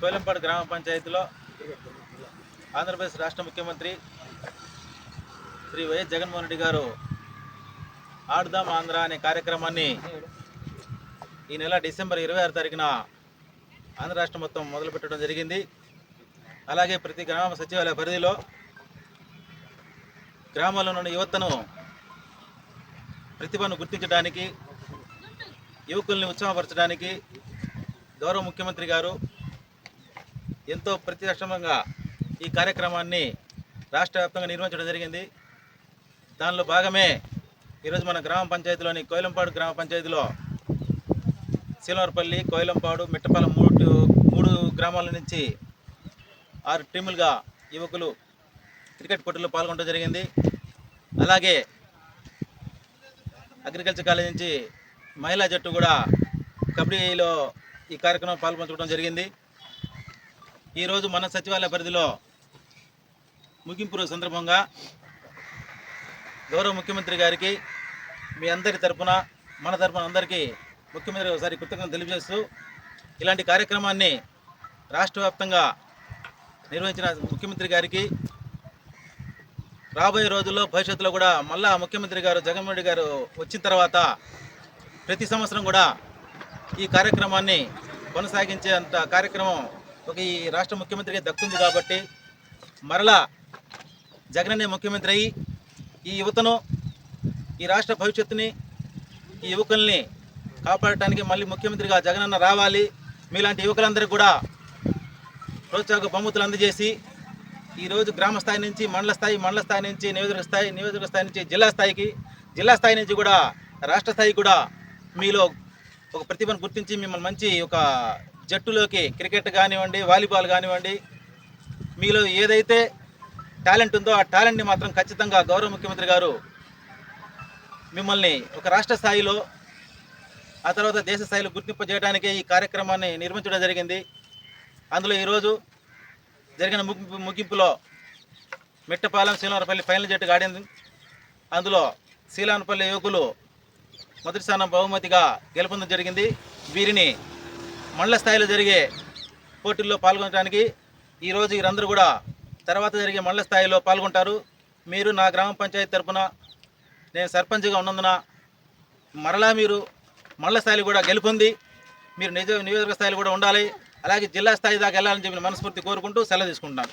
కోలంపాడు గ్రామ పంచాయతీలో ఆంధ్రప్రదేశ్ రాష్ట్ర ముఖ్యమంత్రి శ్రీ వైఎస్ జగన్మోహన్ రెడ్డి గారు ఆడుదాం ఆంధ్ర అనే కార్యక్రమాన్ని ఈ నెల డిసెంబర్ ఇరవై ఆరు తారీఖున ఆంధ్ర రాష్ట్రం మొత్తం మొదలుపెట్టడం జరిగింది. అలాగే ప్రతి గ్రామ సచివాలయ పరిధిలో గ్రామాల్లో ఉన్న యువతను ప్రతిభను గుర్తించడానికి యువకుల్ని ఉత్సాహపరచడానికి గౌరవ ముఖ్యమంత్రి గారు ఎంతో ప్రతిష్టంగా ఈ కార్యక్రమాన్ని రాష్ట్ర వ్యాప్తంగా నిర్వహించడం జరిగింది. దానిలో భాగమే ఈరోజు మన గ్రామ పంచాయతీలోని కోయిలంపాడు గ్రామ పంచాయతీలో సీలవరపల్లి కోయిలంపాడు మిట్టపాలెం మూడు మూడు గ్రామాల నుంచి ఆరు టీములుగా యువకులు క్రికెట్ పోటీల్లో పాల్గొనడం జరిగింది. అలాగే అగ్రికల్చర్ కాలేజ్ నుంచి మహిళా జట్టు కూడా కబడ్డీలో ఈ కార్యక్రమం పాల్పంచుకోవడం జరిగింది. ఈరోజు మన సచివాలయ పరిధిలో ముగింపు రోజు సందర్భంగా గౌరవ ముఖ్యమంత్రి గారికి మీ అందరి తరపున మన తరపున అందరికీ ముఖ్యమంత్రి ఒకసారి కృతజ్ఞతలు తెలియజేస్తూ ఇలాంటి కార్యక్రమాన్ని రాష్ట్ర వ్యాప్తంగా నిర్వహించిన ముఖ్యమంత్రి గారికి రాబోయే రోజుల్లో భవిష్యత్తులో కూడా మళ్ళా ముఖ్యమంత్రి గారు జగన్మోహన్ రెడ్డి గారు వచ్చిన తర్వాత ప్రతి సంవత్సరం కూడా ఈ కార్యక్రమాన్ని కొనసాగించే అంత కార్యక్రమం ఒక ఈ రాష్ట్ర ముఖ్యమంత్రికి దక్కుంది కాబట్టి మరలా జగనన్నే ముఖ్యమంత్రి అయ్యి ఈ యువతను ఈ రాష్ట్ర భవిష్యత్తుని ఈ యువకుల్ని కాపాడటానికి మళ్ళీ ముఖ్యమంత్రిగా జగనన్న రావాలి. మీలాంటి యువకులందరికీ కూడా ప్రోత్సాహక బహుమతులు అందజేసి ఈరోజు గ్రామ స్థాయి నుంచి మండల స్థాయి మండల స్థాయి నుంచి నియోజకవర్గ స్థాయి నియోజకవర్గ స్థాయి నుంచి జిల్లా స్థాయికి జిల్లా స్థాయి నుంచి కూడా రాష్ట్ర స్థాయి కూడా మీలో ఒక ప్రతిభను గుర్తించి మిమ్మల్ని మంచి ఒక జట్టులోకి క్రికెట్ కానివ్వండి వాలీబాల్ కానివ్వండి మీలో ఏదైతే టాలెంట్ ఉందో ఆ టాలెంట్ని మాత్రం ఖచ్చితంగా గౌరవ ముఖ్యమంత్రి గారు మిమ్మల్ని ఒక రాష్ట్ర స్థాయిలో ఆ తర్వాత దేశ స్థాయిలో గుర్తింపు చేయడానికి ఈ కార్యక్రమాన్ని నిర్మించడం జరిగింది. అందులో ఈరోజు జరిగిన ముగింపు ముగింపులో మిట్టపాలెం శీలవరపల్లి ఫైనల్ జట్టు ఆడింది. అందులో శీలానపల్లి యువకులు మొదటి స్థానం బహుమతిగా గెలుపొందడం జరిగింది. వీరిని మండల స్థాయిలో జరిగే పోటీల్లో పాల్గొనడానికి ఈరోజు వీరందరూ కూడా తర్వాత జరిగే మండల స్థాయిలో పాల్గొంటారు. మీరు నా గ్రామ పంచాయతీ తరఫున నేను సర్పంచ్గా ఉన్నందున మరలా మీరు మండల స్థాయిలో కూడా గెలుపొంది మీరు నిజ నియోజకవర్గ స్థాయిలో కూడా ఉండాలి. అలాగే జిల్లా స్థాయి దాకా వెళ్ళాలని చెప్పి మనస్ఫూర్తి కోరుకుంటూ సెలవు తీసుకుంటున్నాను.